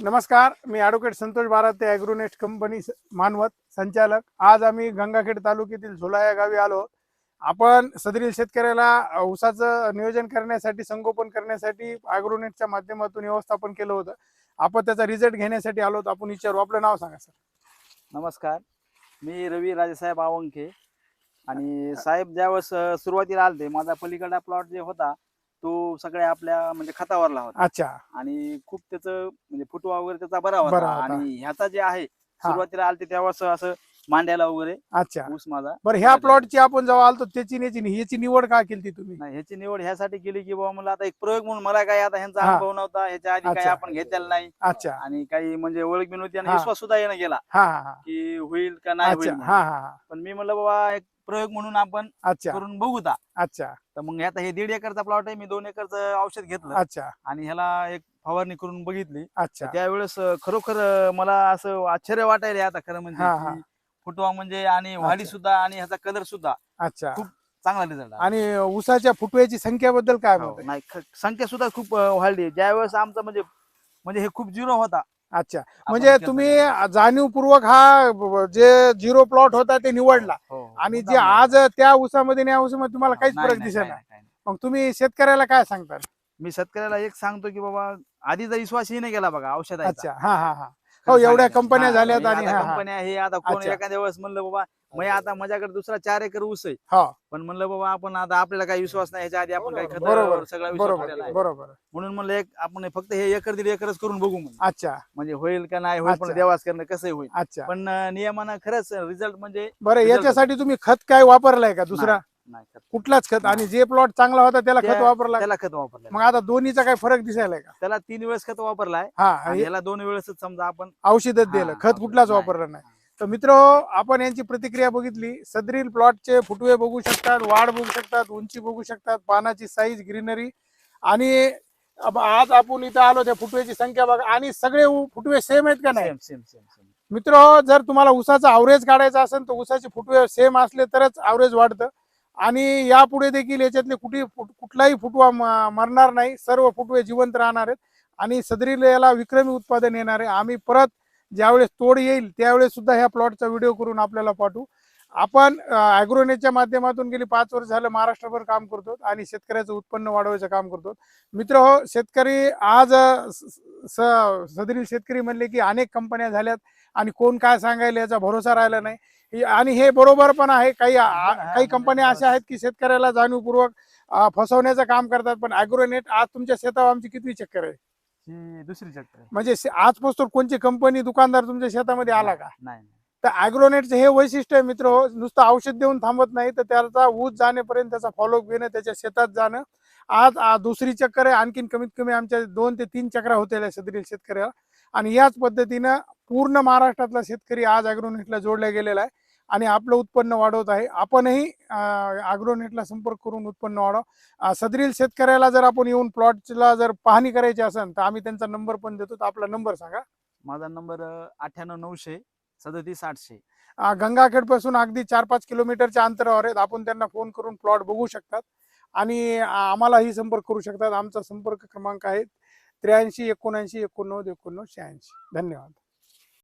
नमस्कार मी advocate Santosh Barate Agronest company Manwat संचालक. आज आम्ही गंगाखेड तालुक्यातील झोला या गावी आलो. आपण सदरील शेतकऱ्याला ऊसाचं नियोजन करण्यासाठी संगोपन करण्यासाठी ॲग्रोनेटच्या माध्यमातून व्यवस्थापन केलं होतं. आपण त्याचा रिझल्ट घेण्यासाठी आलो आहोत. आपण विचारू. आपलं नाव सांगा सर. नमस्कार. मी रवी राजेसाहेब आवंके आणि साहेब ज्यावेळेस सुरुवातीला आलते माझा पलीकडा प्लॉट जे होता तो सगळ्या आपल्या म्हणजे खतावरला होता. अच्छा. आणि खूप त्याचं म्हणजे फुटवा वगैरे त्याचा बरा बरा होता. होता. आणि ह्याचा जे आहे सुरुवातीला आलते त्यावेळेस असं मांड्याला वगैरे अच्छा. ऊस माझा. बरं ह्या प्लॉटची आपण जेव्हा आलतो त्याची आणि याची नाही. याची निवड का केली तुम्ही? नाही ह्याची निवड ह्यासाठी केली की बाबा मला आता एक प्रयोग म्हणून मला काही आता ह्यांचा हा. अनुभव नव्हता ह्याच्या आधी काही अच्छा. आपण घेतलेला नाही. अच्छा. आणि काही म्हणजे ओळख बी नव्हती आणि हा. विश्वास सुद्धा येणं गेला हा हा हा. की होईल का नाही होईल अच्छा. म्हणून. हा हा हा. पण मी म्हणलं बाबा एक प्रयोग म्हणून आपण अच्छा. करून बघूता अच्छा. तर मग आता हे दीड एकरचा प्लॉट आहे मी दोन एकरचं औषध घेतलं. अच्छा. आणि ह्याला एक फवारणी करून बघितली. अच्छा. त्यावेळेस अं, खरोखर अं, मला असं आश्चर्य वाटायला आता खरं म्हणजे हा, हा. की फुटवा म्हणजे आणि वाढी अच्छा. सुद्धा आणि ह्याचा कलर सुद्धा अच्छा खूप चांगला रिझल्ट आणि ऊसाच्या फुटव्याची संख्याबद्दल काय आहे? नाही ख- संख्या सुद्धा खूप अं, वाढली ज्यावेळेस आमचं म्हणजे म्हणजे हे खूप झिरो होता अच्छा म्हणजे केलं तुम्ही. जाणीवपूर्वक हा ब- ब- जे झिरो प्लॉट होता ते निवडला हो, हो. आणि जे. आज त्या ऊसामध्ये आणि या ऊसामध्ये तुम्हाला काहीच फरक दिसेल नाही. मग तुम्ही शेतकऱ्याला काय सांगता मी शेतकऱ्याला एक सांगतो की बाबा आधीचा विश्वासही नाही गेला बघा औषधाचा अच्छा हा हा हा हो एवढ्या. कंपन्या झाल्यात आणि आता हा, हा. कंपन्या हे आता कोण अच्छा. एखाद्या वेळेस म्हणलं बाबा मग आता माझ्याकडे दुसरा चार एकर ऊस आहे. हो. पण म्हणलं बाबा आपण आता आपल्याला काही विश्वास नाही ह्याच्या आधी आपण काही बरोबर खतावर सगळा विश्वास बरोबर आहे. बरोबर. म्हणून म्हणलं एक आपण फक्त हे एकर दीड एकरच करून बघू म्हणून अच्छा. म्हणजे होईल का नाही होईल पण अच्छा. देवास करणं कसं होईल? अच्छा. पण अं, नियमानं खरंच रिझल्ट म्हणजे बरं result याच्यासाठी तुम्ही खत काय वापरलाय का दुसरा? नाही. खत. कुठलाच खत. आणि. जे प्लॉट चांगला होता त्याला खत त्या- वापरला. त्याला खत वापरलं. मग आता दोन्हीचा काय फरक दिसायला का? त्याला तीन वेळेस खत वापरलाय. हा आणि ह्याला दोन वेळेस समजा आपण औषधच दिलं. हा, खत औषध कुठलाच नाही. वापरलं नाही. तर मित्र आपण यांची प्रतिक्रिया बघितली. सदरील प्लॉटचे फुटवे बघू शकतात वाढ बघू शकतात उंची बघू शकतात पानाची साईज ग्रीनरी आणि अब- आज आपण इथं आलो त्या फुटव्याची संख्या बघा. आणि सगळे उ- फुटवे सेम आहेत का नाही? सेम सेम सेम सेम मित्र जर तुम्हाला ऊसाचा अवरेज काढायचा असेल तर ऊसाचे फुटवे सेम असले तरच अवरेज वाढतं. आणि यापुढे देखील याच्यातले कुठे कुठलाही फुटवा म- मरणार नाही. सर्व फुटवे जिवंत राहणार आहेत. आणि सदरील याला विक्रमी उत्पादन येणार आहे. आम्ही परत ज्यावेळेस तोड येईल त्यावेळेस सुद्धा ह्या प्लॉटचा व्हिडिओ करून आपल्याला पाठवू. आपण ॲग्रोनेटच्या माध्यमातून गेली पाच वर्ष झालं महाराष्ट्रभर काम करतो आणि शेतकऱ्याचं उत्पन्न वाढवायचं काम करतो. मित्र हो शेतकरी आज स- स- सदरील शेतकरी म्हणले की अनेक कंपन्या झाल्यात आणि कोण काय सांगायला याचा भरोसा राहिला नाही. आणि हे बरोबर पण आहे काही काही कंपन्या अशा आहेत की शेतकऱ्याला जाणीवपूर्वक फसवण्याचं काम करतात पण अॅग्रोनेट आज तुमच्या शेतावर आमची किती चक्कर आहे? ही दुसरी चक्कर. म्हणजे शे- आजपासून कोणची कंपनी दुकानदार तुमच्या शेतामध्ये आला का? नाही. तर अॅग्रोनेटचं हे वैशिष्ट्य आहे मित्र हो नुसतं औषध देऊन थांबत नाही तर त्याचा ऊस जाणेपर्यंत त्याचा फॉलोअप घेणं त्याच्या शेतात जाणं. आज दुसरी चक्कर आहे आणखीन कमीत कमी आमच्या दोन ते तीन चक्रा होत्या सदरील शेतकऱ्याला. आणि याच पद्धतीनं पूर्ण महाराष्ट्रातला शेतकरी आज अॅग्रोनेटला जोडला गेलेला आहे. आणि आपलं उत्पन्न वाढवत आहे. आपणही अॅग्रोनेटला संपर्क करून उत्पन्न वाढव. सदरील शेतकऱ्याला जर आपण येऊन प्लॉटला जर पाहणी करायची असेल तर आम्ही त्यांचा नंबर पण देतो. तर आपला नंबर सांगा. माझा नंबर अठ्ठ्याण्णव नऊशे सदतीस आठशे. गंगाखेडपासून अगदी चार पाच किलोमीटरच्या अंतरावर आहेत. आपण त्यांना फोन करून प्लॉट बघू शकतात. आणि आम्हालाही संपर्क करू शकतात. आमचा संपर्क क्रमांक आहे त्र्याऐंशी एकोणऐंशी एकोणनव्वद एकोणनव्वद शहाऐंशी. धन्यवाद.